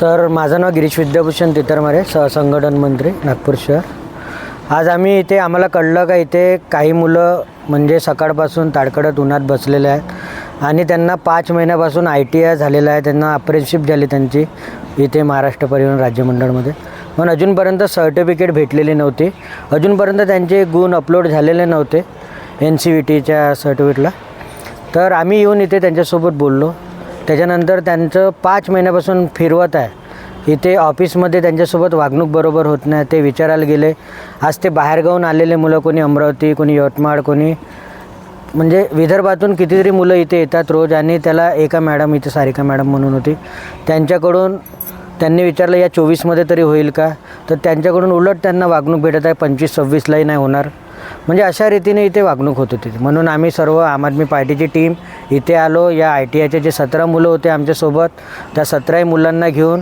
Sir माझं नाव गिरीश विद्याभूषण तितरमारे सहसंघटन मंत्री नागपूर शहर. आज आम्ही इथे आम्हाला कळलं का इथे काही मुलं म्हणजे सकाळपासून ताडकडत उन्हात बसलेले आहेत आणि त्यांना पाच महिन्यापासून आय टी आय झालेलं आहे त्यांना अप्रेनशिप झाली त्यांची इथे महाराष्ट्र परिवहन राज्यमंडळमध्ये पण अजूनपर्यंत सर्टिफिकेट भेटलेली नव्हती. अजूनपर्यंत त्यांचे गुण अपलोड झालेले नव्हते एन सी व्ही टीच्या सर्टिफिकेटला तर आम्ही येऊन इथे त्यांच्यासोबत बोललो. त्याच्यानंतर त्यांचं पाच महिन्यापासून फिरवत आहे. इथे ऑफिसमध्ये त्यांच्यासोबत वागणूक बरोबर होत नाही ते विचारायला गेले. आज ते बाहेरगावून आलेले मुलं कोणी अमरावती कोणी यवतमाळ कोणी म्हणजे विदर्भातून कितीतरी मुलं इथे येतात रोज आणि त्याला एका मॅडम इथे सारिका मॅडम म्हणून होती. त्यांच्याकडून त्यांनी विचारलं या चोवीसमध्ये तरी होईल का? तर त्यांच्याकडून उलट त्यांना वागणूक भेटत आहे पंचवीस सव्वीसलाही नाही होणार. म्हणजे अशा रीतीने इथे वागणूक होत होती. म्हणून आम्ही सर्व आम आदमी पार्टीची टीम इथे आलो या आय टी आयचे जे सतरा मुलं होते आमच्यासोबत त्या सतराही मुलांना घेऊन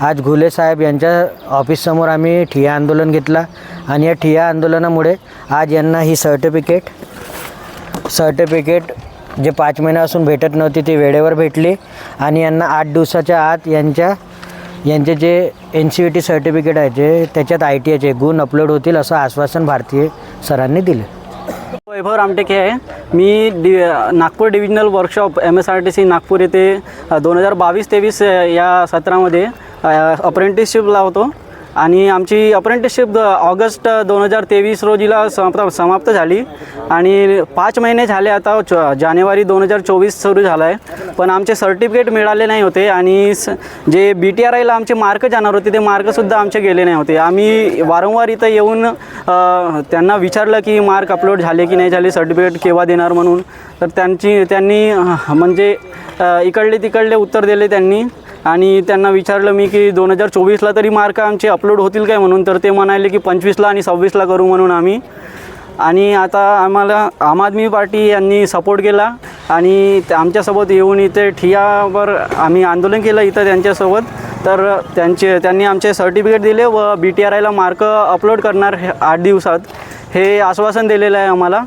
आज घुले साहेब यांच्या ऑफिससमोर आम्ही ठिया आंदोलन घेतला आणि या ठिया आंदोलनामुळे आज यांना ही सर्टिफिकेट सर्टिफिकेट जे पाच महिन्यापासून भेटत नव्हती ती वेळेवर भेटली आणि यांना आठ दिवसाच्या आत यांच्या यांचे जे N C V T certificate आहे जे त्याच्यात आय टी आयचे गुण अपलोड होतील असं आश्वासन भारतीय सरांनी दिलं. वैभव रामटेके आहे. मी डि Nagpur divisional workshop M S R T C Nagpur येथे दोन हजार बावीस तेवीस या सत्रामध्ये अप्रेंटिसशिपला होतो. आणि आमची अप्रेंटिसशिप ऑगस्ट दोन हजार तेवीस रोजीला समाप्त समाप्त झाली. आणि पाच महिने झाले आता च जानेवारी दोन हजार चोवीस सुरू झाला आहे पण आमचे सर्टिफिकेट मिळाले नाही होते आणि स जे बी टी आर आयला आमचे मार्क जाणार होते ते मार्कसुद्धा आमचे गेले नाही होते. आम्ही वारंवार इथं येऊन त्यांना विचारलं की मार्क अपलोड झाले की नाही झाले सर्टिफिकेट केव्हा देणार म्हणून. तर त्यांची त्यांनी म्हणजे इकडले तिकडले उत्तर दिले त्यांनी. आणि त्यांना विचारलं मी की दोन हजार चोवीसला तरी मार्क आमचे अपलोड होतील काय म्हणून? तर ते म्हणाले की पंचवीसला आणि सव्वीसला करू म्हणून आम्ही. आणि आता आम्हाला आम आदमी पार्टी यांनी सपोर्ट केला आणि त्या- आमच्यासोबत येऊन इथे ठियावर आम्ही आंदोलन केलं इथं त्यांच्यासोबत. तर त्यांचे त्यांनी आमचे सर्टिफिकेट दिले व बी टी आर आयला मार्क अपलोड करणार हे आठ दिवसात. हे आश्वासन दिलेलं आहे आम्हाला.